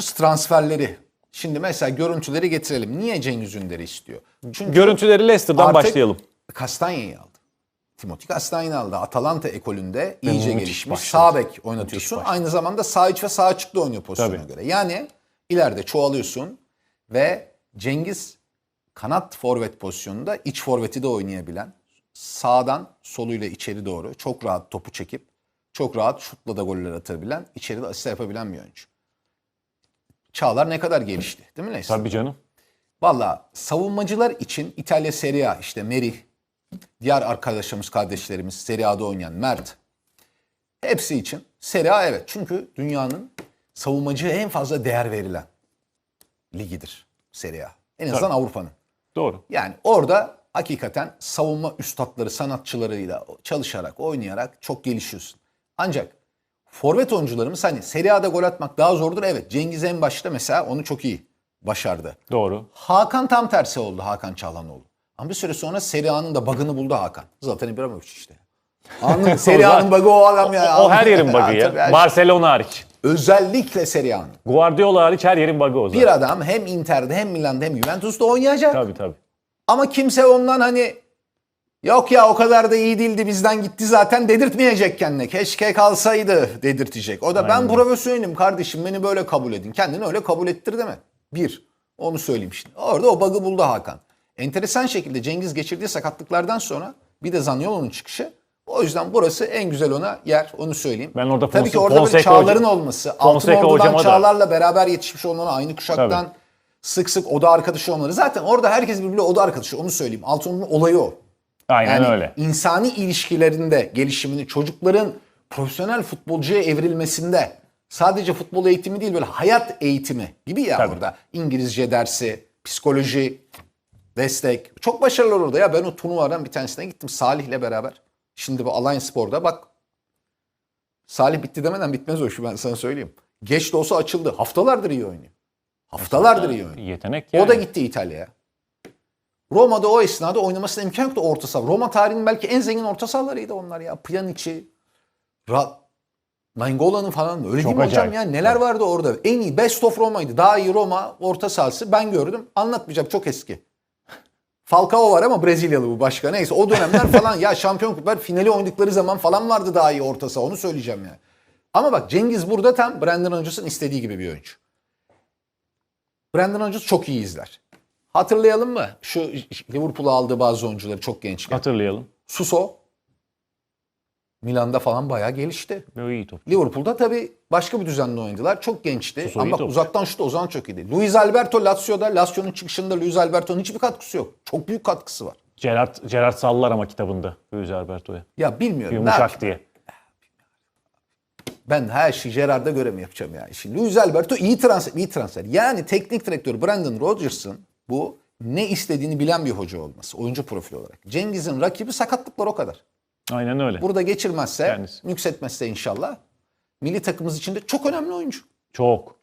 Transferleri. Şimdi mesela görüntüleri getirelim. Niye Cengiz Ünder'i istiyor? Çünkü Görüntüleri Leicester'dan artık başlayalım. Castagne'yi aldı. Timothy Castagne'yi aldı. Atalanta ekolünde iyice müthiş gelişmiş. başladı. Sağ bek oynatıyorsun. başladı. Aynı zamanda sağ iç ve sağ açıkta oynuyor pozisyona Tabii. göre. Yani ileride çoğalıyorsun ve Cengiz kanat forvet pozisyonunda iç forveti de oynayabilen, sağdan soluyla içeri doğru çok rahat topu çekip çok rahat şutla da goller atabilen, içeride asist yapabilen bir oyuncu. Çağlar ne kadar gelişti değil mi Leicester? Tabii canım. Valla savunmacılar için İtalya Serie A işte Merih, diğer arkadaşımız, kardeşlerimiz Serie A'da oynayan Mert. Hepsi için Serie A evet. Çünkü dünyanın savunmacıya en fazla değer verilen ligidir Serie A. En azından Tabii. Avrupa'nın. Doğru. Yani orada hakikaten savunma üstadları, sanatçılarıyla çalışarak, oynayarak çok gelişiyorsun. Ancak forvet oyuncularımız hani Serie A'da gol atmak daha zordur. Evet Cengiz en başta mesela onu çok iyi başardı. Doğru. Hakan tam tersi oldu Hakan Çalhanoğlu. Ama bir süre sonra Serie A'nın da bug'ını buldu Hakan. Zaten İbrahimovic işte. Anladın? Serie A'nın bug'ı o adam ya. O her yerin bug'ı ya. Barcelona hariç. Özellikle Serie A'nın. Guardiola hariç her yerin bug'ı o zaten. Bir adam hem Inter'de hem Milan'da hem Juventus'ta oynayacak. Tabii tabii. Ama kimse ondan hani yok ya o kadar da iyi değildi bizden gitti zaten dedirtmeyecek kendine. Keşke kalsaydı dedirtecek. O da ben profesyonelim kardeşim beni böyle kabul edin. Kendini öyle kabul ettir deme. Bir. Onu söyleyeyim şimdi. Orada o bug'ı buldu Hakan. Enteresan şekilde Cengiz geçirdiği sakatlıklardan sonra bir de Zaniolo'nun çıkışı. O yüzden burası en güzel ona yer onu söyleyeyim. Ben orada Tabii ki orada Fonseca Çağlar'ın hocam- olması. Altın Ordu'dan hocama da- Çağlar'la beraber yetişmiş olmaları aynı kuşaktan Tabii. sık sık oda arkadaşı olmaları. Zaten orada herkes birbiriyle oda arkadaşı onu söyleyeyim. Altınordu'nun olayı o. Aynen Yani öyle. insani ilişkilerinde gelişimini, çocukların profesyonel futbolcuya evrilmesinde sadece futbol eğitimi değil böyle hayat eğitimi gibi ya Tabii. orada. İngilizce dersi, psikoloji, destek. Çok başarılı orada ya. Ben o turnuvadan bir tanesine gittim Salih'le beraber. Şimdi bu Alliance Spor'da bak. Salih bitti demeden bitmez o işi ben sana söyleyeyim. Geç de olsa açıldı. Haftalardır iyi oynuyor. Haftalardır iyi oynuyor. Yetenek yani. O da gitti İtalya'ya. Roma'da o esnada oynamasına imkan yoktu orta saha. Roma tarihinin belki en zengin orta sahalarıydı onlar ya. Pjanic'i, Ra Nainggolan'ın falan öyle değil mi hocam acayip. ya? Neler vardı orada? En iyi best of Roma'ydı. Daha iyi Roma orta sahası ben gördüm. Anlatmayacağım çok eski. Falcao var ama Brezilyalı bu başka. Neyse o dönemler falan ya şampiyon kuplar finali oynadıkları zaman falan vardı daha iyi orta saha onu söyleyeceğim ya. Ama bak Cengiz burada tam Brandon Rodgers'ın istediği gibi bir oyuncu. Brandon Rodgers çok iyi izler. Hatırlayalım mı? Şu Liverpool'a aldığı bazı oyuncuları çok gençken. Hatırlayalım. Suso Milan'da falan bayağı gelişti. O iyi top. Liverpool'da tabii başka bir düzenli oynadılar. Çok gençti. Suso Ama bak topçu. uzaktan şut o zaman çok iyiydi. Luis Alberto Lazio'da, Lazio'nun çıkışında Luis Alberto'nun hiçbir katkısı yok. Çok büyük katkısı var. Gerard, Gerard sallar ama kitabında. Luis Alberto'ya. Ya bilmiyorum. Yumuşak diye. Ben her şeyi Gerard'a göre mi yapacağım ya? Şimdi Luis Alberto iyi transfer, iyi transfer. Yani teknik direktör Brandon Rodgers'ın bu ne istediğini bilen bir hoca olması. Oyuncu profili olarak. Cengiz'in rakibi sakatlıklar o kadar. Aynen öyle. Burada geçirmezse, Kendisi. nüksetmezse inşallah milli takımımız için de çok önemli oyuncu. Çok.